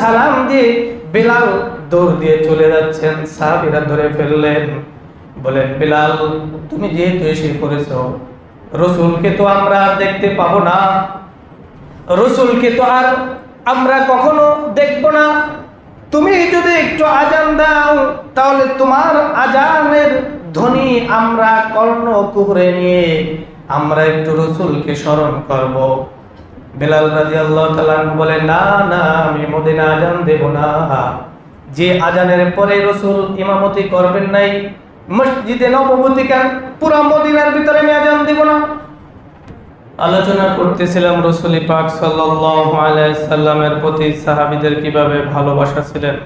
সালাম দিয়ে বিলাল দৌড় দিয়ে চলে যাচ্ছেন। সাহাবিরা ধরে ফেললেন, বলেন, বিলাল, তুমি যেহেতু এসে করেছ, রসুলকে তো আমরা দেখতে পাবো না। রসুলকে তো আর আমরা কখনো দেখব না। তুমি যদি একটু আজান দাও, তাহলে তোমার আজানের ধ্বনি আমরা কর্ণ কুহরে নিয়ে আমরা একটু রসুলকে স্মরণ করব। বেলাল রাজি আল্লাহ বলে না না, আমি মদিনা আজান দেব না। যে আজানের পরে রসুল ইমামতি করবেন নাই, মসজিদে নববতী কেন? পুরা মদিনার ভিতরে আমি আজান দেব না। আলোচনা করতেছিলাম রসুলি পাক সাল্লামের প্রতি সাহাবীদের কীভাবে ভালোবাসা ছিলেন,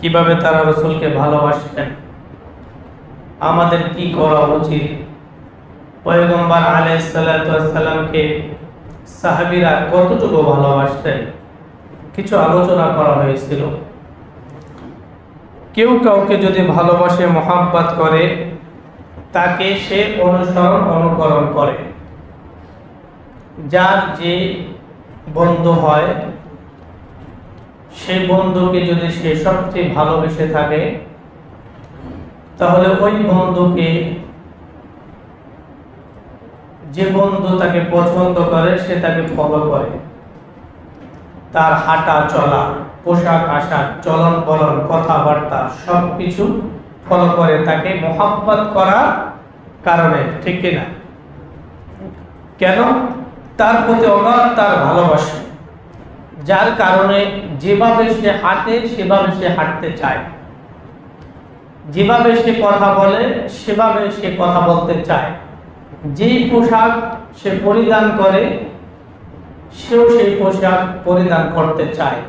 কীভাবে তারা রসুলকে ভালোবাসতেন, আমাদের কি করা উচিত? পয়গম্বর সালামকে সাহাবীরা কতটুকু ভালোবাসতেন? কিছু আলোচনা করা হয়েছিল। কেউ কাউকে যদি ভালোবাসে, মোহাব্বত করে, তাকে সে অনুসরণ, অনুকরণ করে। যার যে বন্ধু হয় সেই বন্ধুকে যদি সে সবচেয়ে ভালোবেসে থাকে, তাহলে ওই বন্ধুকে যে বন্ধু তাকে পছন্দ করে, সে তাকে ফলো করে। তার হাঁটা চলা, পোশাক আশাক চলন বলন কথাবার্তা সব কিছু ফলো করে তাকে মোহাব্বত করার কারণে, ঠিক কিনা? কেন? তার প্রতি অগাধ তার ভালোবাসা। যার কারণে যেভাবে সে হাঁটে, সেভাবে সে হাঁটতে চায়। যেভাবে সে কথা বলে, সেভাবে সে কথা বলতে চায়। যেই পোশাক সে পরিধান করে, সেও সেই পোশাক পরিধান করতে চায়।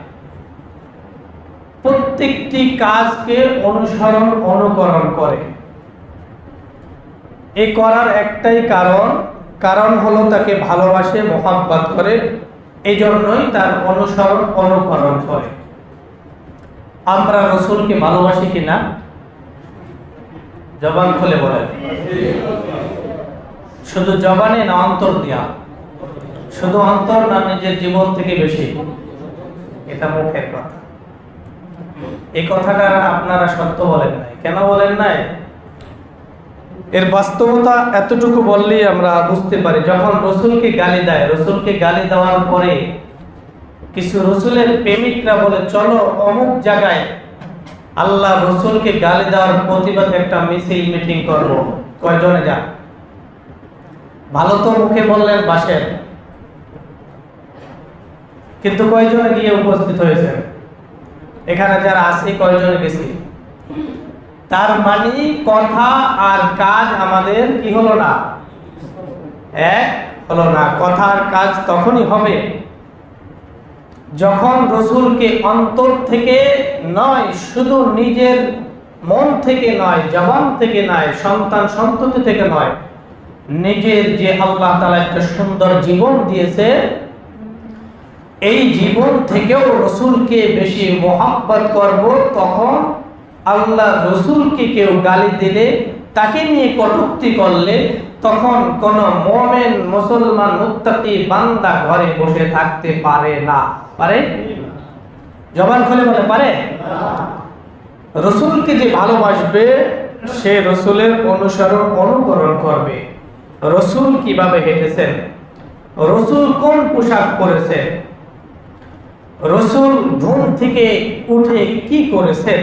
প্রত্যেকটি কাজকে অনুসরণ, অনুকরণ করে। এ করার একটাই কারণ কারণ হলো তাকে ভালোবাসে, মোহাব্বত করে এই জন্যই তার অনুসরণ, অনুকরণ করে। আমরা রসুলকে ভালোবাসি কিনা? জবান খুলে বলেন। শুধু জবানে না অন্তর দিয়া। শুধু অন্তর না নিজের জীবন থেকে বেশি। এটা মুখের কথা। এই কথাটা আপনারা সত্য বলেন নাই। কেন বলেন নাই? এর বাস্তবতা এতটুকু বললেই আমরা বুঝতে পারি, যখন রসুলকে গালি দেয়, রসুলকে গালি দেওয়ার পরে কিছু রসুলের প্রেমিকরা বলে, চলো অমুক জায়গায় আল্লাহ রসুলকে গালি দেওয়ার প্রতিবাদে একটা মিছিল, মিটিং করব। কয়জনে যা ভালো তো মুখে বললেন বাসের কিন্তু কয়জনে গিয়ে উপস্থিত হয়েছে? এখানে যারা আছে, কয়জনে গেছি? তার মানে কথা আর কাজ আমাদের কি হলো না? এক হলো না, কথা আর কাজ তখনই হবে যখন রসুলকে অন্তর থেকে নয়, শুধু নিজের মন থেকে নয়, জবান থেকে নয়, সন্তান সন্ততি থেকে নয় নিজের যে আল্লাহ তালা একটা সুন্দর জীবন দিয়েছে, এই জীবন থেকেও রসুলকে বেশি মোহাব্বত করব, তখন আল্লাহ রসুলকে কেউ গালি দিলে, তাকে নিয়ে কটুক্তি করলে, তখন কোন মোমেন, মুসলমান মুক্তি বান্দা ঘরে বসে থাকতে পারে না। পারে? জবান খুলে বলে, পারে? রসুলকে যে ভালোবাসবে, সে রসুলের অনুসরণ, অনুকরণ করবে। রসুল কীভাবে হেঁটেছেন? রসুল কোন পোশাক পরেছেন? রসুল ঘুম থেকে উঠে কি করেছেন?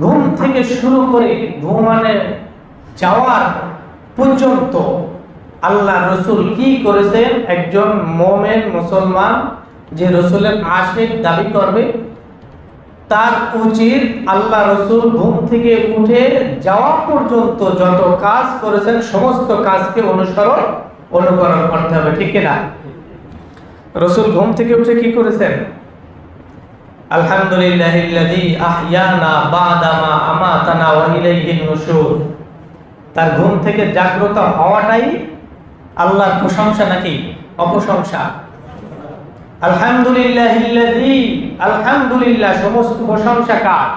ঘুম থেকে শুরু করে ঘুমানে যাওয়ার পর্যন্ত আল্লাহ রসুল কি করেছেন? একজন মোমেন মুসলমান যে রসুলের আশেক দাবি করবে তার উচিত আল্লাহ রসুল ঘুম থেকে উঠে যাওয়া পর্যন্ত যত কাজ করেছেন, সমস্ত কাজকে অনুসরণ, অনুকরণ করতে হবে, ঠিক না রসুল ঘুম থেকে উঠে কি করেছেন? আলহামদুলিল্লাহিল্লাযী আহইয়ানা বাদামা আমাতানা ওয়া ইলাইহিন নুশুর। তার ঘুম থেকে জাগ্রত হওয়াটাই আল্লাহর প্রশংসা নাকি? অপ্রশংসা। আলহামদুলিল্লাহিল্লাযী, আলহামদুলিল্লাহ, সমস্ত প্রশংসা কার?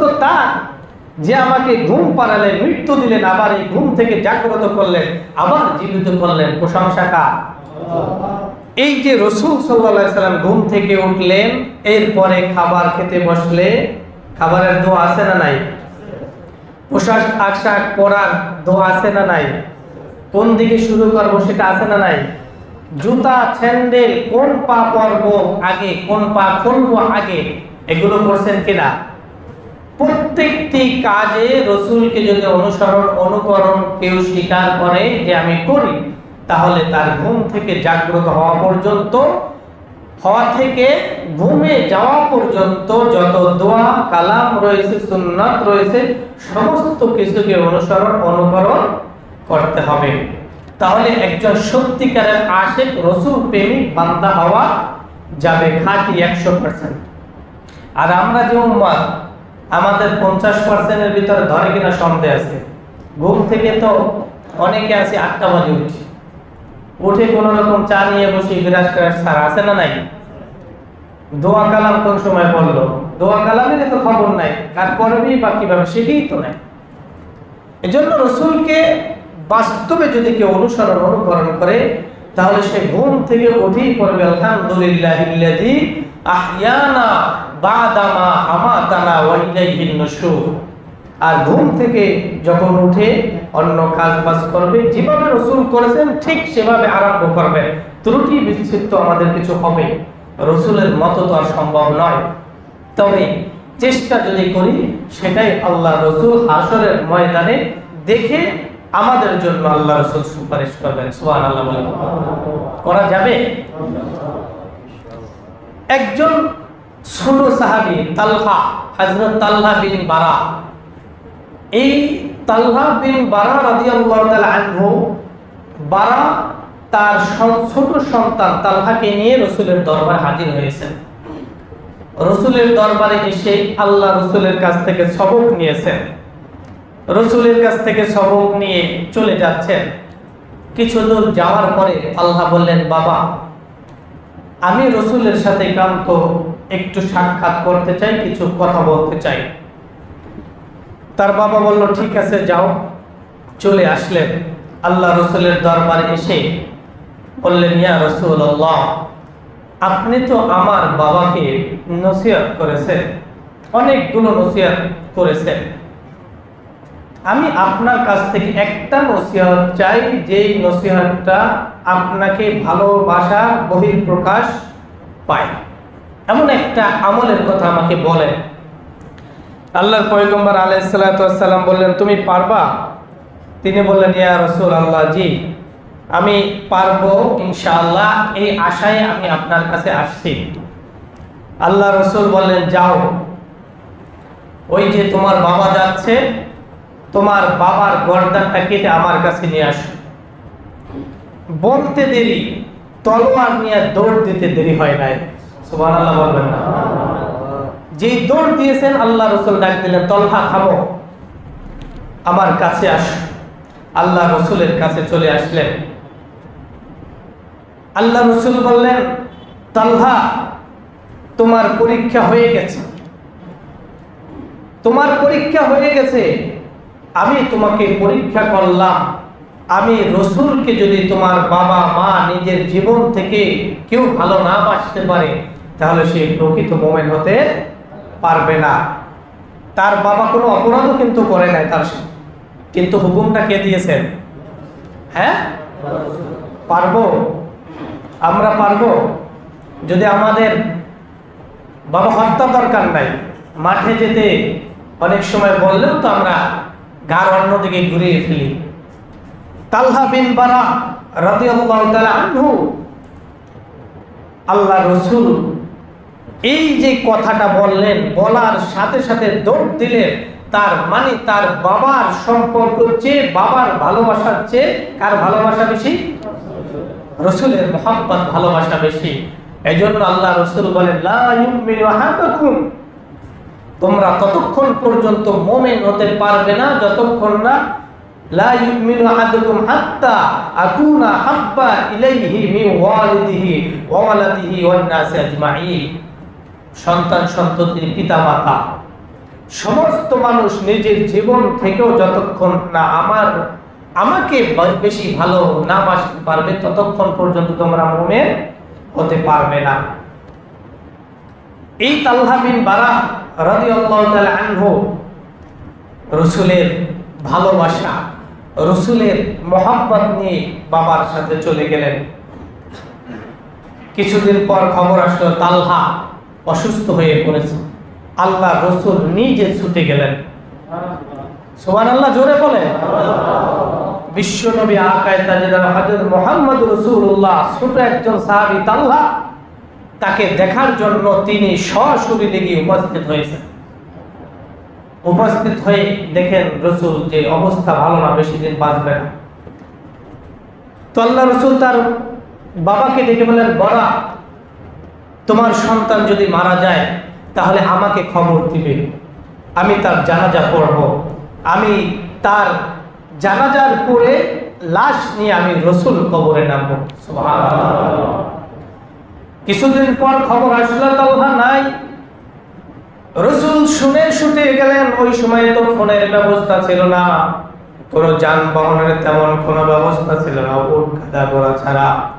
তো যে আমাকে ঘুম মৃত্যু দিলেন, আবার এই ঘুম থেকে জাগ্রত করলেন, আবার জীবিত করলেন। প্রশংসা কার? এই যে রসুল সাল্লাম ঘুম থেকে উঠলেন, এরপরে খাবার খেতে বসলে, খাবারের দোয়া আছে না নাই? পোশাক, আশাক পরার দোয়া আছে না নাই? কোন দিকে শুরু করব সেটা আছে না নাই? জুতা, স্যান্ডেল, কোন পা পরব আগে, কোন পা খুলবো আগে, এগুলো করছেন কিনা? প্রত্যেকটি কাজে রসুলকে যদি অনুসরণ, অনুকরণ কেউ স্বীকার করে যে আমি করি, তাহলে তার ঘুম থেকে জাগ্রত হওয়া পর্যন্ত হওয়া থেকে ঘুমে যাওয়া পর্যন্ত যত দোয়া, কালাম রয়েছে, সুন্নাত রয়েছে, সমস্ত কিছুকে অনুসরণ, অনুকরণ করতে হবে। তাহলে একজন সত্যিকারের আশেক, রসুল, প্রেমিক, বান্দা হওয়া যাবে খাঁটি একশো পার্সেন্ট আর আমরা যে উম্মাদ, আমাদের পঞ্চাশ পার্সেন্টের ভিতরে ধরে কিনা সন্দেহ আছে। ঘুম থেকে তো অনেকে আছে আটটা বাজে উঠছি উঠে কোনো রকম চা নিয়ে বসে বিরাজ করার সার আছে না নাই? দোয়া কালাম কোন সময় বলল? দোয়া কালামের তো খবর নাই, কার করবি বা কীভাবে সেটাই তো নাই। এজন্য রসুলকে বাস্তবে যদি কেউ অনুসরণ অনুকরণ করে, তাহলে সে ঘুম থেকে উঠেই পড়বে, আলহামদুলিল্লাহ আহইয়ানা বাদামা আমাতানা ওয়া ইলাইহিন নুশুর আর ঘুম থেকে যখন উঠে অন্য কাজ বাজ করবে, যেভাবে রসুল করেছেন, ঠিক সেভাবে আরম্ভ করবে। ত্রুটি বিচ্ছিন্ন আমাদের কিছু হবে। রসুলের মতো তো আর সম্ভব নয়। তবে চেষ্টা যদি করি, সেটাই আল্লাহ রসুল হাসরের ময়দানে দেখে আমাদের জন্য আল্লাহ রসুল সুপারিশ করবেন সোহান আল্লাহ করা যাবে? একজন ছোট সাহাবি, তালহা হজরত তালহা বিন বারা এই তালহা বিন বারা আনহু, বারা তার ছোট সন্তান তালহাকে নিয়ে রসুলের দরবারে হাজির হয়েছেন। রসুলের দরবারে এসে আল্লাহ রসুলের কাছ থেকে সবক নিয়েছেন। রসুলের কাছ থেকে সবক নিয়ে চলে যাচ্ছেন। কিছু দূর যাওয়ার পরে আল্লাহ বললেন, বাবা, আমি রসুলের সাথে একান্ত একটু সাক্ষাৎ করতে চাই, কিছু কথা বলতে চাই। তার বাবা বলল, ঠিক আছে, যাও। চলে আসলেন। আল্লাহ রসুলের দরবারে এসে বললেন, ইয়া রসুল আপনি তো আমার বাবাকে নসিহত করেছেন, অনেকগুলো নসিহত করেছেন। আমি আপনার কাছ থেকে একটা নসিহত চাই, যেই নসিহতটা আপনাকে ভালোবাসা, বহিঃপ্রকাশ পায়। এমন একটা আমলের কথা আমাকে বলেন। আল্লাহর পয়গম্বর আলাইসাল্লাম বললেন, তুমি পারবা? তিনি বললেন, ইয়া রসুল আল্লাহ জি। আমি পারব, ইনশাআল্লাহ, এই আশায় আমি আপনার কাছে আসছি। আল্লাহ রসুল বললেন, যাও। ওই যে তোমার বাবা যাচ্ছে, তোমার বাবার গর্দানটা কেটে আমার কাছে নিয়ে আসো। বলতে দেরি, তলোয়ার নিয়ে দৌড় দিতে দেরি হয় নাই। সুবহানাল্লাহ বলবেন না। যেই দৌড় দিয়েছেন, আল্লাহ রসুল ডাক দিলেন তলহা খাব আমার কাছে আস। আল্লাহ রসুলের কাছে চলে আসলেন। আল্লাহ রসুল বললেন তলহা তোমার পরীক্ষা হয়ে গেছে। তোমার পরীক্ষা হয়ে গেছে। আমি তোমাকে পরীক্ষা করলাম। আমি রসুলকে যদি তোমার বাবা, মা নিজের জীবন থেকে কেউ ভালো না বাঁচতে পারে, তাহলে সে প্রকৃত মোমেন হতে পারবে না। তার বাবা কোনো অপরাধও কিন্তু করে নাই তার সাথে। কিন্তু হুকুমটা কে দিয়েছেন? হ্যাঁ? পারব। আমরা পারব। যদি আমাদের বাবা হত্যা দরকার নাই, মাঠে যেতে অনেক সময় বললেও তো আমরা গার অন্যদিকে ঘুরিয়ে ফেলি। তালহা বিন বারা তাআলা আনহু, আল্লাহ রসুল এই যে কথাটা বললেন, বলার সাথে সাথে দৌড় দিলেন তার মানে তার বাবার সম্পর্ক চেয়ে, বাবার ভালোবাসার চেয়ে কার ভালোবাসা বেশি? রসুলের মোহাম্মত ভালোবাসা বেশি। এই জন্য আল্লাহ রসুল বলেন তোমরা ততক্ষণ পর্যন্ত মোমেন হতে পারবে না, যতক্ষণ না ইলাইহি ওয়ালিদিহি সন্তান সন্ততির পিতামাতা। সমস্ত মানুষ নিজের জীবন থেকেও যতক্ষণ না আমার, আমাকে বেশি ভালো না বাসতে পারবে, ততক্ষণ পর্যন্ত তোমরা মোমেন হতে পারবে না। এই তাল্হা বিন বারা রাদিয়াল্লাহু তাআলা আনহু রসুলের ভালোবাসা, রসুলের মহাব্বত নিয়ে বাবার সাথে চলে গেলেন। কিছুদিন পর খবর আসলো তালহা অসুস্থ হয়ে পড়েছে। আল্লাহ রসুল নিজে ছুটে গেলেন। সোমান আল্লাহ জোরে বলে বিশ্বনবী আকায় তাজেদার হযরত মুহাম্মদ রাসূলুল্লাহ ছোট একজন সাহাবী তালহা তাকে দেখার জন্য তিনি সশরীরে গিয়ে উপস্থিত হয়েছেন। উপস্থিত হয়ে দেখেন রসুল যে অবস্থা ভালো না, বেশি দিন বাঁচবে না। তো আল্লাহ রসুল তার বাবাকে ডেকে বলেন বড়া তোমার সন্তান যদি মারা যায়, তাহলে আমাকে খবর দিবে। আমি তার জানাজা পড়ব। আমি তার জানাজার পরে লাশ নিয়ে আমি রসুল কবরে নামবো। কিছুদিন পর খবর আসলো তালহা নাই। রসুল শুনে শুতে গেলেন, ওই সময় তো ফোনের ব্যবস্থা ছিল না। কোনো যানবাহনের তেমন কোনো ব্যবস্থা ছিল না গাদা, ঘোড়া ছাড়া।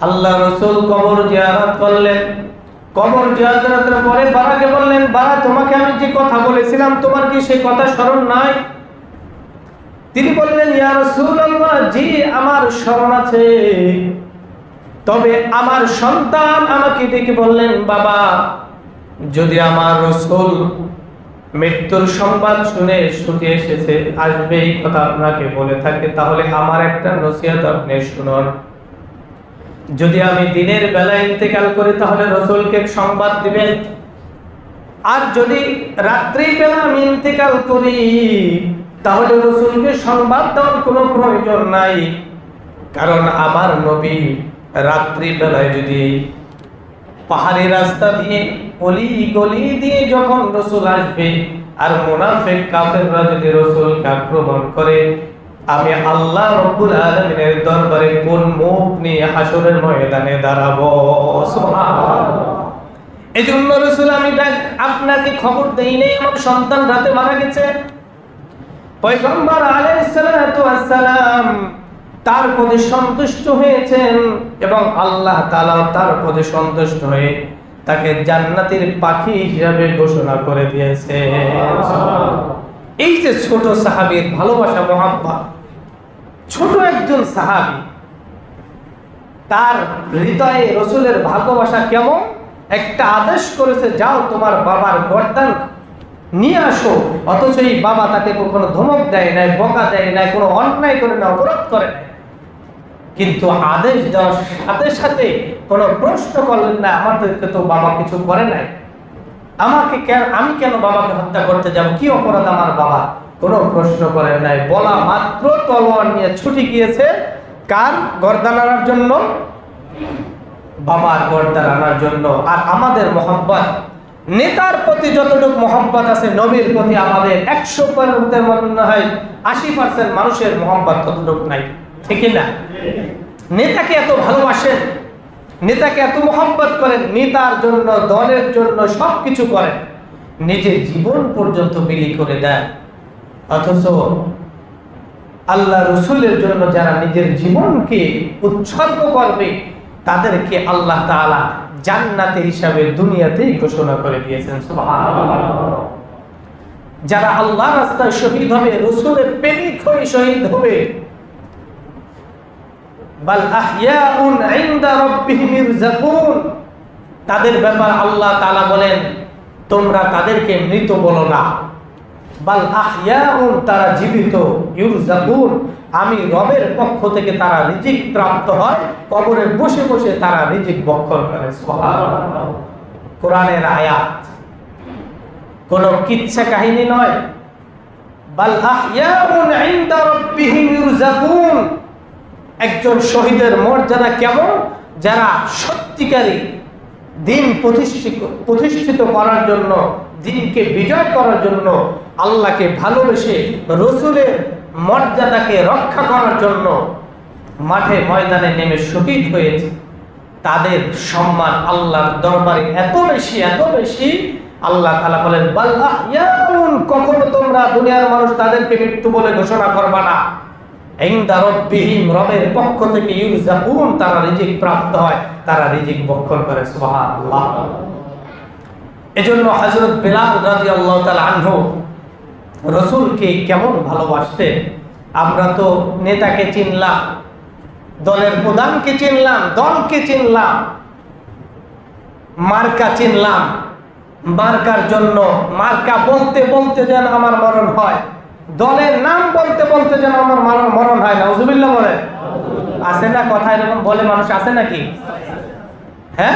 আল্লাহ রসুল কবর জিয়ারত করলেন। কবর জিয়ারতের পরে বারাকে বললেন, বারা, তোমাকে আমি যে কথা বলেছিলাম, তোমার কি সেই কথা স্মরণ নাই? তিনি বললেন, ইয়া রাসূলুল্লাহ, জি, আমার স্মরণ আছে। তবে আমার সন্তান আমাকে ডেকে বললেন, বাবা, যদি আমার রসুল মৃত্যুর সংবাদ শুনে ছুটে এসেছে, আসবে এই কথা আপনাকে বলে থাকে, তাহলে আমার একটা নসিহত আপনি শুনুন। যদি আমি দিনের বেলা ইন্তেকাল করি, তাহলে রসুলকে সংবাদ দিবেন। আর যদি রাত্রি বেলা আমি ইন্তেকাল করি, তাহলে রসুলকে সংবাদ দেওয়ার কোনো প্রয়োজন নাই, কারণ আমার নবী রাত্রি বেলায় যদি পাহাড়ি রাস্তা দিয়ে অলি গলি দিয়ে যখন রসুল আসবে, আর মুনাফিক কাফেররা যদি রসুলকে আক্রমণ করে, আমি আল্লাহ রব্বুল আলামিনের দরবারে কোন মুখ নিয়ে হাসরের ময়দানে দাঁড়াবো? এই জন্য রসুল আমি আপনাকে খবর দেই নেই, আমার সন্তান রাতে মারা গেছে। পয়গম্বর আলাইহিস সালাম তার প্রতি সন্তুষ্ট হয়েছেন এবং আল্লাহ তাআলা তার প্রতি সন্তুষ্ট হয়ে তাকে জান্নাতের পাখি হিসাবে ঘোষণা করে দিয়েছে। এই যে ছোট সাহাবীর ভালোবাসা মহাব্বত ছোট একজন সাহাবী তার হৃদয়ে রসুলের ভালোবাসা কেমন? একটা আদেশ করেছে যাও তোমার বাবার গর্দান নিয়ে আসো অথচ এই বাবা তাকে কখনো ধমক দেয় নাই বকা দেয় নাই কোনো অন্যায় করে না অপরাধ করে নাই। কিন্তু আদেশ দেওয়ার সাথে সাথে কোনো প্রশ্ন করলেন না, আমাদেরকে তো বাবা কিছু করে নাই। আমাকে কেন, আমি কেন বাবাকে হত্যা করতে যাব? কি অপরাধ আমার বাবা? কোনো প্রশ্ন করেন নাই। বলা মাত্র তলোয়ার নিয়ে ছুটি গিয়েছে। কার গর্দান আনার জন্য? বাবার গর্দান আনার জন্য। আর আমাদের মোহাম্মত নেতার প্রতি যতটুকু মোহাম্মত আছে, নবীর প্রতি আমাদের একশো পার্সেন্টের মনে হয়, আশি পার্সেন্ট মানুষের মোহাম্মত ততটুকু নাই। ঠিক না? নেতাকে এত ভালোবাসেন, নেতাকে এত মোহাম্মত করেন, নেতার জন্য, দলের জন্য সব কিছু করেন, নিজের জীবন পর্যন্ত বিলি করে দেন। অথচ আল্লাহ রসুলের জন্য যারা নিজের জীবনকে উৎসর্গ করবে, তাদেরকে আল্লাহ তাআলা জান্নাতে হিসাবে দুনিয়াতেই ঘোষণা করে দিয়েছেন যারা আল্লাহ রাস্তায় শহীদ হবে, রসুলের প্রেমিক হয়ে শহীদ হবে বাল আহইয়াউন ইনদা রাব্বিহিম ইরজাকুন তাদের ব্যাপার আল্লাহ তাআলা বলেন, তোমরা তাদেরকে মৃত বলো না। বাল আহইয়াউন, তারা জীবিত, ইউরজাকুন। আমি রবের পক্ষ থেকে তারা রিজিক প্রাপ্ত হয়, কবরে বসে বসে তারা রিজিক বক্ষণ করে। সুবহানাল্লাহ। কোরআনের আয়াত। কোন কিচ্ছা কাহিনী নয়। বাল আহইয়াউন ইনদা রাব্বিহিম ইউরজাকুন একজন শহীদের মর্যাদা কেমন যারা সত্যিকারী দিন প্রতিষ্ঠিত প্রতিষ্ঠিত করার জন্য, দিনকে বিজয় করার জন্য, আল্লাহকে ভালোবেসে রসুলের মর্যাদাকে রক্ষা করার জন্য মাঠে ময়দানে নেমে শহীদ হয়েছে। তাদের সম্মান আল্লাহর দরবারে এত বেশি এত বেশি। আল্লাহ তালা বলেন, বাল্লাহ কখনো তোমরা দুনিয়ার মানুষ তাদেরকে মৃত্যু বলে ঘোষণা করবা না। ইনদা রব্বিহিম, রবের পক্ষ থেকে ইউরজাকুন, তারা রিজিক প্রাপ্ত হয়, তারা রিজিক বক্ষণ করে, সুবহানাল্লাহ। এজন্য হযরত বিলাল রাদিয়াল্লাহু তাআলা আনহু রসুলকে কেমন ভালোবাসতেন? আমরা তো নেতাকে চিনলাম, দলের প্রধানকে চিনলাম, দলকে চিনলাম, মার্কা চিনলাম। মার্কার জন্য, মার্কা বলতে বলতে যেন আমার মরণ হয়। দলের নাম বলতে বলতে যেন আমার মরণ হয় না। উজুবিল্লা বলে আছে না কথা এরকম বলে মানুষ আছে নাকি? হ্যাঁ?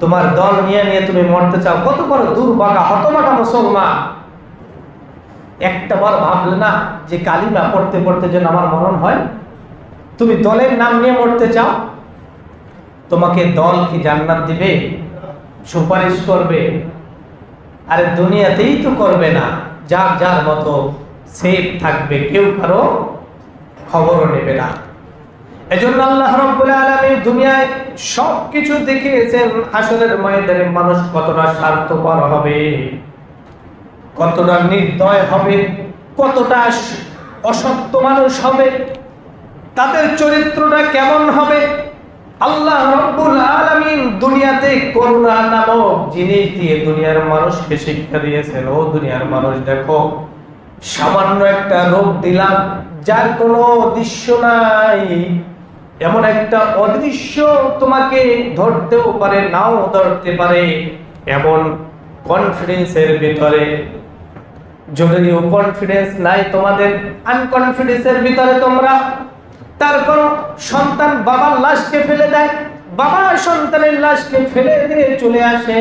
তোমার দল নিয়ে নিয়ে তুমি মরতে চাও। কত বড় দুর্ভাগা হতবাগা মুসলমান। একটা বার ভাবলে না যে কালিমা পড়তে পড়তে যেন আমার মরণ হয়। তুমি দলের নাম নিয়ে মরতে চাও? তোমাকে দল কি জান্নাত দিবে? সুপারিশ করবে? আরে দুনিয়াতেই তো করবে না। যার যার মতো সেফ থাকবে, কেউ কারও খবরও নেবে না। এজন্য আল্লাহ রাব্বুল আলামিন দুনিয়ায় সবকিছু দেখিয়েছেন, আসলের ময়দানে মানুষ কতটা স্বার্থপর হবে, কতটা নির্দয় হবে, কতটা অসত্য মানুষ হবে, তাদের চরিত্রটা কেমন হবে আল্লাহ রব্বুল আলামিন দুনিয়াতে করুণা নামক জিনিস দিয়ে দুনিয়ার মানুষকে শিক্ষা দিয়েছেন। ও দুনিয়ার মানুষ, দেখো, সামান্য একটা রোগ দিলাম, যার কোনো দৃশ্য নাই। এমন একটা অদৃশ্য তোমাকে ধরতেও পারে, নাও ধরতে পারে। এমন কনফিডেন্সের ভিতরে, যদিও কনফিডেন্স নাই তোমাদের, আনকনফিডেন্সের ভিতরে তোমরা তারপর সন্তান বাবার লাশকে ফেলে দেয় বাবা সন্তানের লাশকে ফেলে দিয়ে চলে আসে।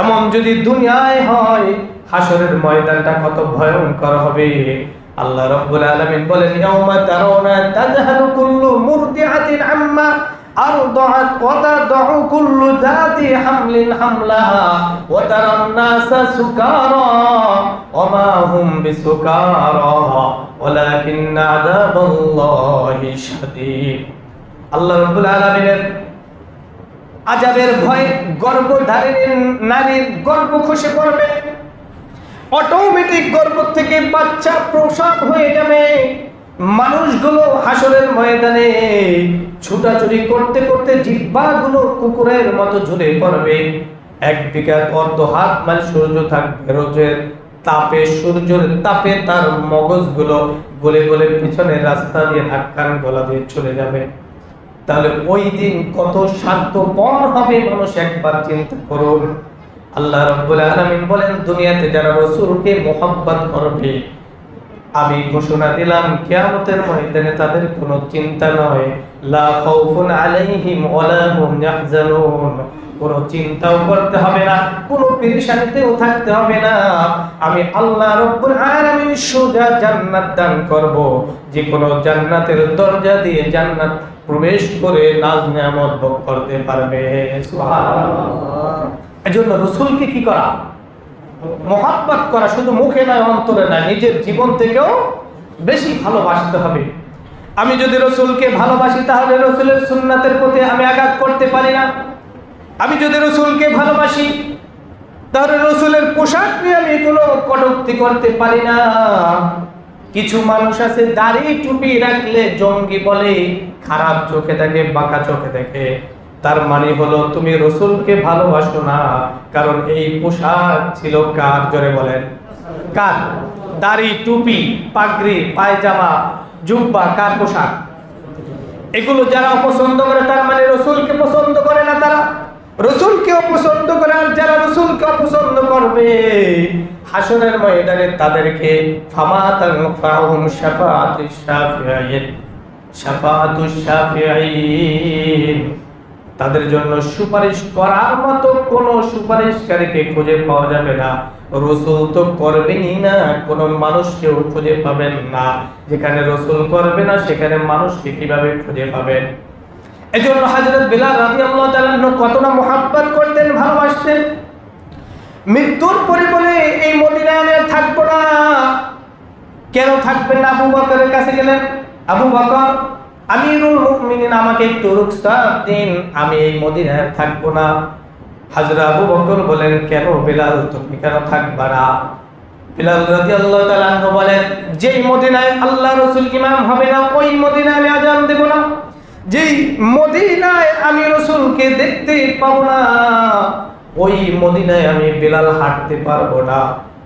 এমন যদি দুনিয়ায় হয়, হাসরের ময়দানটা কত ভয়ঙ্কর হবে। আল্লাহ রব্বুল আলামিন বলেন, ইয়াউমা তারাউনা তাযহালু কুল্লু মুরদিআতিন আম্মা أرضعت وتضع كل ذات حمل حملها وترى الناس سكارى وما هم بسكارى ولكن عذاب الله شديد আল্লাহ রাব্বুল আলামিনের আজাবের ভয়ে গর্ভধারিণী নারীর গর্ভ খসে পড়বে অটোমেটিক গর্ভ থেকে বাচ্চা প্রসাব হয়ে যাবে মানুষগুলো হাসরের ময়দানে ছুটাছুটি করতে করতে জিব্বাগুলো কুকুরের মতো ঝুলে পড়বে। এক বিঘা অর্ধ হাত মাইল সূর্য থাকবে রোজের তাপে, সূর্যের তাপে তার মগজগুলো গলে গলে পিছনে রাস্তা দিয়ে ধাক্কান গলা দিয়ে চলে যাবে। তাহলে ওই দিন কত স্বার্থপর হবে মানুষ একবার চিন্তা করুন। আল্লাহ রাব্বুল আলামিন বলেন, দুনিয়াতে যারা রাসূলকে মোহাব্বত করবে আমি ঘোষণা দিলাম, কিয়ামতের ময়দানে তাদের কোনো চিন্তা নয়। লা খাউফুন আলাইহিম ওয়ালা হুম ইয়াহজানুন। কোনো চিন্তাও করতে হবে না, কোনো পেরেশানিতেও থাকতে হবে না। আমি আল্লাহ রাব্বুল আলামিন সোজা জান্নাত দান করব। যে কোনো জান্নাতের দরজা দিয়ে জান্নাত প্রবেশ করে নাজ নিয়ামত ভোগ করতে পারবে। সুবহানাল্লাহ। এজন্য রসুলকে কি করা? মহাব্বত করা শুধু মুখে নয়, অন্তরে নয়, নিজের জীবন থেকেও বেশি ভালোবাসতে হবে। আমি যদি রসুলকে ভালোবাসি, তাহলে রসুলের সুন্নাতের প্রতি আমি আঘাত করতে পারি না। আমি যদি রসুলকে ভালোবাসি, তাহলে রসুলের পোশাক নিয়ে আমি কোনো কটুক্তি করতে পারি না। কিছু মানুষ আছে, দাড়ি টুপি রাখলে জঙ্গি বলে, খারাপ চোখে দেখে, বাঁকা চোখে দেখে। তার মানে হলো, তুমি রসুলকে ভালোবাসো না, কারণ এই পোশাক ছিল কার? জোরে বলেন। কার? দাড়ি, টুপি, পাগড়ি, পায়জামা, জুব্বা, কার পোশাক? এগুলো যারা অপছন্দ করে, তার মানে রসুলকে পছন্দ করে না তারা? রসুলকে অপছন্দ করে, আর যারা রসুলকে অপছন্দ করবে হাসনের ময়দানে তাদেরকে ফামাতান ফাহুম শাফাআতুশ শাফিঈন শাফাআতুশ শাফিঈন। তাদের জন্য সুপারিশ করার মতো কোনো সুপারিশকারীকে খুঁজে পাওয়া যাবে না। রসুল তো করবেনই না, কোনো মানুষকেও খুঁজে পাবেন না। যেখানে রসুল করবে না, সেখানে মানুষকে কীভাবে খুঁজে পাবেন? এজন্য হাজরত বিলাল রাদিয়াল্লাহু তাআলা কতটা মোহাব্বত করতেন, ভালোবাসতেন। মৃত্যুর পরে বলে এই মদিনায় আমি থাকব না। কেন থাকবেন না? আবু বকরের কাছে গেলেন। আবু বকর আমিরুল মুমিনিন, আমাকে একটু রুখসাত দিন, আমি এই মদিনায় থাকব না। হাজরা আবু বকর বলেন, কেন বিলাল, তুমি কেন থাকবা না? বিলাল রাদিয়াল্লাহু তাআলা আনহু বলেন, যেই মদিনায় আল্লাহ রাসূল ইমাম হবে না, ওই মদিনায় আমি আজান দেব না। যেই মদিনায় আমি রসুলকে দেখতে পাবো না, ওই মদিনায় আমি বেলাল হাঁটতে পারব না।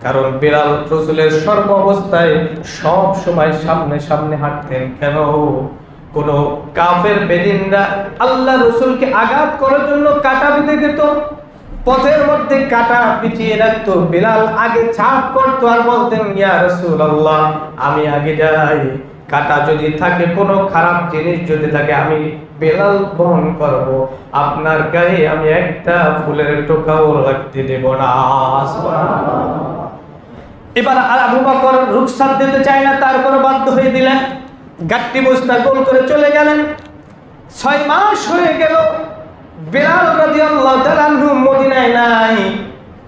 কারণ বেলাল রসুলের সর্ব অবস্থায় সব সময় সামনে সামনে হাঁটতেন। কেন? কোন কাফের বেদিনরা আল্লাহ রসুলকে আঘাত করার জন্য কাটা বিঁধে দিত, পথের মধ্যে কাটা পিছিয়ে রাখতো, বেলাল আগে ছাপ করতো আর বলতেন, ইয়া রসুল আল্লাহ আমি আগে যাই। কাটা যদি থাকে, কোনো খারাপ জিনিস যদি থাকে, আমি বেলাল বহন করব। আপনার গায়ে আমি একটা ফুলের টোকাও রাখতে দেব না। এবার আর আবু বকর রুখসাত দিতে চায় না তারপরে বাধ্য হয়ে দিলেন। গাট্টি বস্তা গোল করে চলে গেলেন। ছয় মাস হয়ে গেল। বেলাল রাদিয়াল্লাহু তাআলা মদিনায় নাই।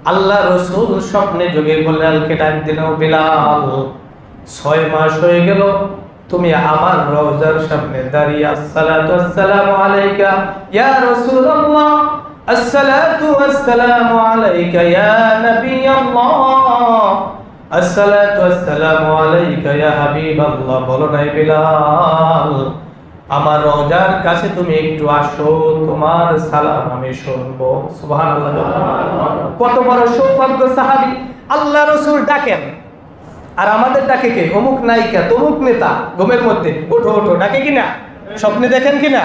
আল্লাহ রসুল স্বপ্নে যোগে বেলালকে ডাক দিল বেলাল, ছয় মাস হয়ে গেল। তুমি আমার রওজার সামনে দাঁড়িয়ে, আসসালাতু আসসালামু আলাইকা, ইয়া রাসূলুল্লাহ, আসসালাতু আসসালামু আলাইকা, ইয়া নবিয়াল্লাহ আমার রওজার কাছে তুমি একটু আসো, তোমার সালাম আমি শুনব। আল্লাহ রাসূল ডাকেন, আর আমাদের ডাকে কে? অমুক নায়িকা, তমুক নেতা। ঘুমের মধ্যে, ওঠো ওঠো, ডাকে কিনা? স্বপ্নে দেখেন কিনা?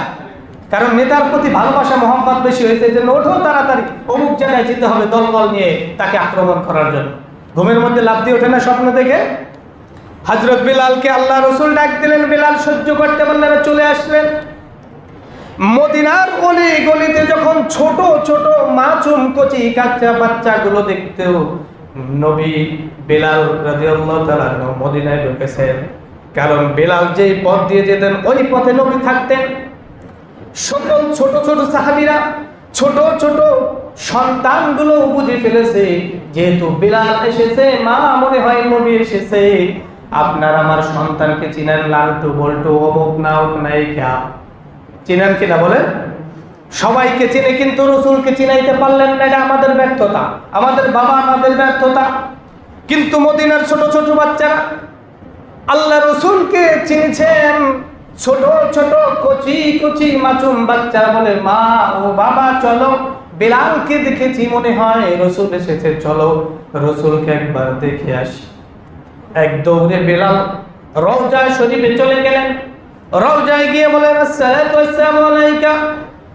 কারণ নেতার প্রতি ভালোবাসা মোহাম্মদ বেশি হয়েছে যে ওঠো তাড়াতাড়ি। অমুক জায়গায় যেতে হবে দলবল নিয়ে তাকে আক্রমণ করার জন্য। ঘুমের মধ্যে লাভ দিয়ে ওঠে না স্বপ্ন দেখে? হজরত বিলালকে আল্লাহ রসুল ডাক দিলেন, বিলাল সহ্য করতে পারলেন চলে আসলেন। মদিনার গলি গলিতে যখন ছোট ছোট মাছুম কচি কাচ্চা বাচ্চাগুলো দেখতেও নবী বেলাল রাদিয়াল্লাহু তাআলা আনহু মদিনায় ঢুকেছেন। কারণ বেলাল যেই পথ দিয়ে যেতেন, ওই পথে নবী থাকতেন। সকল ছোট ছোট সাহাবীরা ছোট ছোট সন্তানগুলো বুঝে ফেলেছে, যেহেতু বিলাল এসেছে, মা মনে হয় নবী এসেছে। আপনার আমার সন্তানকে চিনেন লালটু, বল্টু, অমুক নাওক নায়িকা। চিনেন কিনা বলেন? সবাইকে চিনে, কিন্তু রসুলকে চিনাইতে পারলেন না, এটা আমাদের ব্যর্থতা। আমাদের বাবা আমাদের ব্যর্থতা। কিন্তু মদিনার ছোট ছোট বাচ্চারা, আল্লাহ রসুলকে চিনেছেন। ছোট ছোট, কচি কচি মাচুম বাচ্চারা বলে, মা ও বাবা, চলো। বেলালকে দেখেছি মনে হয়, রসুল এসেছে, চলো। রসুলকে একবার দেখে আসি। এক দৌড়ে বেলাল রওজা শরীফে চলে গেলেন। রওজায় গিয়ে বলেন, আসসালাতু আসসালামু আলাইকা।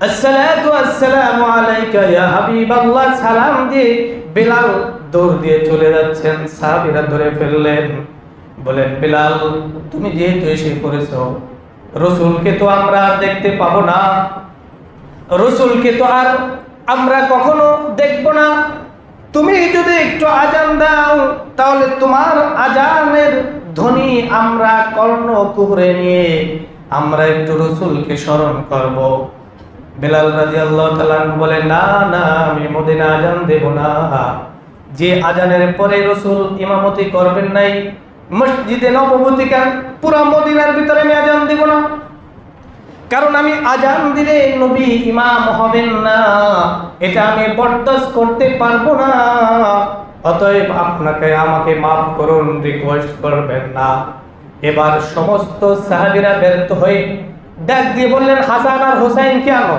আসসালাতু আসসালামু আলাইকা, ইয়া হাবিবাল্লাহ। সালাম দিয়ে বেলাল দৌড় দিয়ে চলে যাচ্ছেন, সাহাবীরা ধরে ফেললেন। বলেন, বেলাল, তুমি যেহেতু এসে পড়েছো রসুলকে তো আমরা দেখতে পাবো না। রসুলকে তো আর আমরা কখনো দেখব না। তুমি যদি একটু আজান দাও, তাহলে তোমার আজানের ধ্বনি আমরা কর্ণ কুহরে নিয়ে আমরা একটু রসুলকে স্মরণ করব। বেলাল রাজি আল্লাহ বলে না না, আমি মদিনা আজান দেব না। যে আজানের পরে রসুল ইমামতি করবেন নাই মসজিদে নবভূতিকার পুরা মদিনার ভিতরে আমি আজান দিব না। কারণ আমি আজান দিলে নবী ইমাম হবেন না। এটা আমি বরদাস্ত করতে পারব না। অতএব আপনাকে আমাকে মাফ করুন রিকোয়েস্ট করবেন না। এবার সমস্ত সাহাবীরা ব্যর্থ হয়ে ডাক দিয়ে বললেন, হাসান আর হোসাইন কে আনো?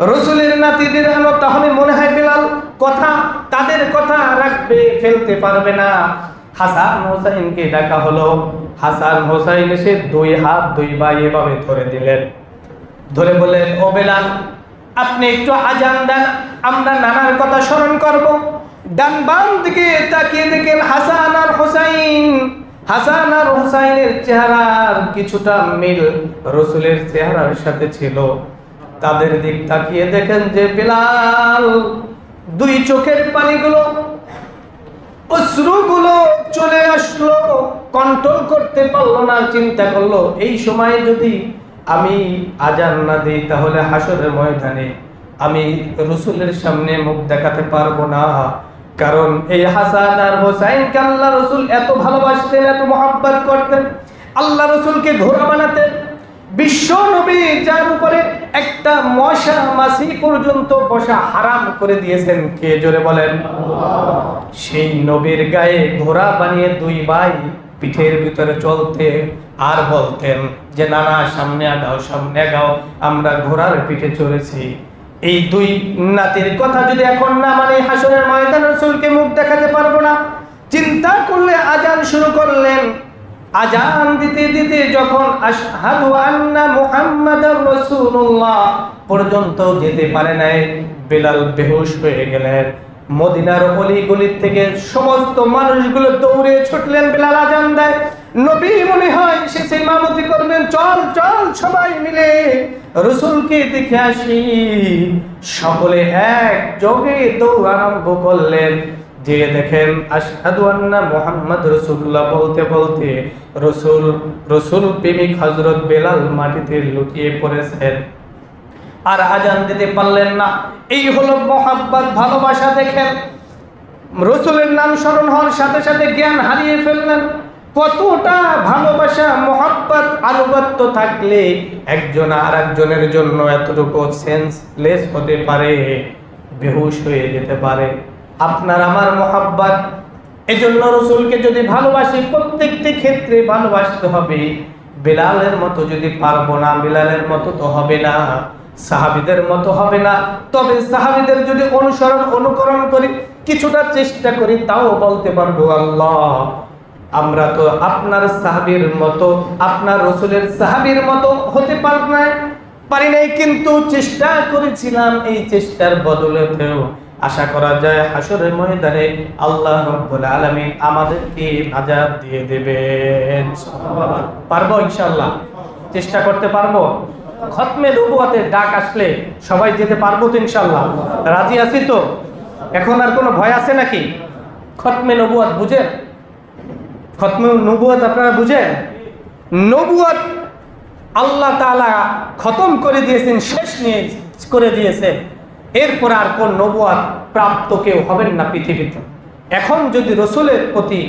রসুলের নাতিদের আনো, তাহলে মনে হয় বেলাল কথা তাদের কথা রাখবে, ফেলতে পারবে না। হাসান হোসাইনকে ডাকা হলো। হাসান হোসাইন এসে দুই হাত, দুই ভাই এভাবে ধরে দিলেন। ধরে বললেন, ও বেলাল, আপনি একটু আজান দেন, আমরা নানার কথা স্মরণ করব। ডান বাম দিকে তাকিয়ে দেখেন হাসান আর হোসাইন। হাসান আর হোসাইনের চেহারার কিছুটা মিল রসুলের চেহারার সাথে ছিল। তাদের দিক তাকিয়ে দেখেন যে বেলাল, দুই চোখের পানিগুলো অশ্রুগুলো চলে আসলো, কন্ট্রোল করতে পারল না, চিন্তা করল, এই সময়ে যদি আমি আজান না দিই, তাহলে হাসরের ময়দানে আমি রসুলের সামনে মুখ দেখাতে পারব না। কারণ এই হাসান আর হোসাইনকে আল্লাহ রসুল এত ভালোবাসতেন, এত মহাব্বত করতেন। আল্লাহ রসুলকে ঘোড়া বানাতেন বিশ্ব নবী যার উপরে একটা মশা মাসি পর্যন্ত বসা হারাম করে দিয়েছেন, কে জোরে বলেন? সেই নবীর গায়ে ঘোড়া বানিয়ে দুই ভাই পিঠের ভিতরে চলতে আর বলতেন যে নানা সামনে আগাও সামনে আগাও, আমরা ঘোড়ার পিঠে চড়েছি। এই দুই নাতির কথা যদি এখন না মানে হাসনের ময়দান রসুলকে মুখ দেখাতে পারব না, চিন্তা করলে আজান শুরু করলেন। আজান দিতে দিতে যখন আশহাদু আন্না মুহাম্মাদার রাসূলুল্লাহ পর্যন্ত যেতে পারে নাই, বেলাল বেহুশ হয়ে গেলেন। মদিনার অলি গলির থেকে সমস্ত মানুষগুলো দৌড়ে ছুটলেন, বেলাল আজান দেয়। নবী মনে হয় সে সেই মামতি করবেন চল চল সবাই মিলে। রসুলকে দেখে আসি, সকলে এক যোগে দৌড় আরম্ভ করলেন। যে দেখেন, আশহাদু আন্না মুহাম্মদ রাসূলুল্লাহ বলতে বলতে রসুল রসুল প্রেমিক হযরত বেলাল মাটিতে লুটিয়ে পড়েছেন। আর আজান দিতে পারলেন না। এই হলো মহাব্বত, ভালোবাসা দেখেন। রসুলের নাম স্মরণ হওয়ার সাথে সাথে জ্ঞান হারিয়ে ফেললেন। কতটা ভালোবাসা, মহাব্বত, আনুগত্য থাকলে একজন আর একজনের জন্য এতটুকু সেন্সলেস হতে পারে, বেহুশ হয়ে যেতে পারে। আপনার আমার মহাব্বত। এজন্য রসুলকে যদি ভালোবাসি, প্রত্যেকটি ক্ষেত্রে ভালোবাসতে হবে। বেলালের মতো যদি পারব না, বেলালের মতো তো হবে না, সাহাবিদের মতো হবে না। তবে সাহাবিদের যদি অনুসরণ, অনুকরণ করি, কিছুটা চেষ্টা করি, তাও বলতে পারব, আল্লাহ, আমরা তো আপনার সাহাবির মতো, আপনার রসুলের সাহাবির মতো হতে পার নাই, পারি নাই, কিন্তু চেষ্টা করেছিলাম, এই চেষ্টার বদলেতেও। আশা করা যায় হাসরের ময়দানে আল্লাহ রব্বুল আলামিন আমাদেরকে নাজাত দিয়ে দেবেন। পারব ইনশাআল্লাহ? চেষ্টা করতে পারব? খতমে নবুয়াতের ডাক আসলে সবাই যেতে পারব তো ইনশাআল্লাহ। রাজি আছি তো? এখন আর কোনো ভয় আছে নাকি? খতমে নবুয়াত বুঝেন? খতমে নবুয়াত আপনারা বুঝেন? নবুয়াত আল্লাহ তাআলা খতম করে দিয়েছেন, শেষ নিয়ে করে দিয়েছেন এরপর আর কোন নবুয়াত প্রাপ্ত কেউ হবেন না পৃথিবীতে। এখন যদি রসুলের প্রতি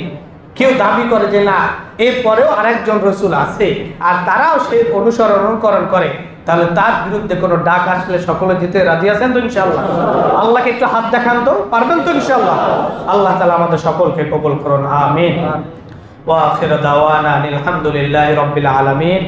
কেউ দাবি করে যে না, এরপরেও আরেকজন রসুল আছে আর তারাও সেই অনুসরণ অনুকরণ করে, তাহলে তার বিরুদ্ধে কোনো ডাক আসলে সকলে যেতে রাজি আছেন তো ইনশাল্লাহ আল্লাহকে একটু হাত দেখান তো, পারবেন তো ইনশাল্লাহ আল্লাহ তালা আমাদের সকলকে কবল করুন, আমিন। ওয়া আখির দাওয়ানা আনিল হামদুলিল্লাহি রাব্বিল আলামিন।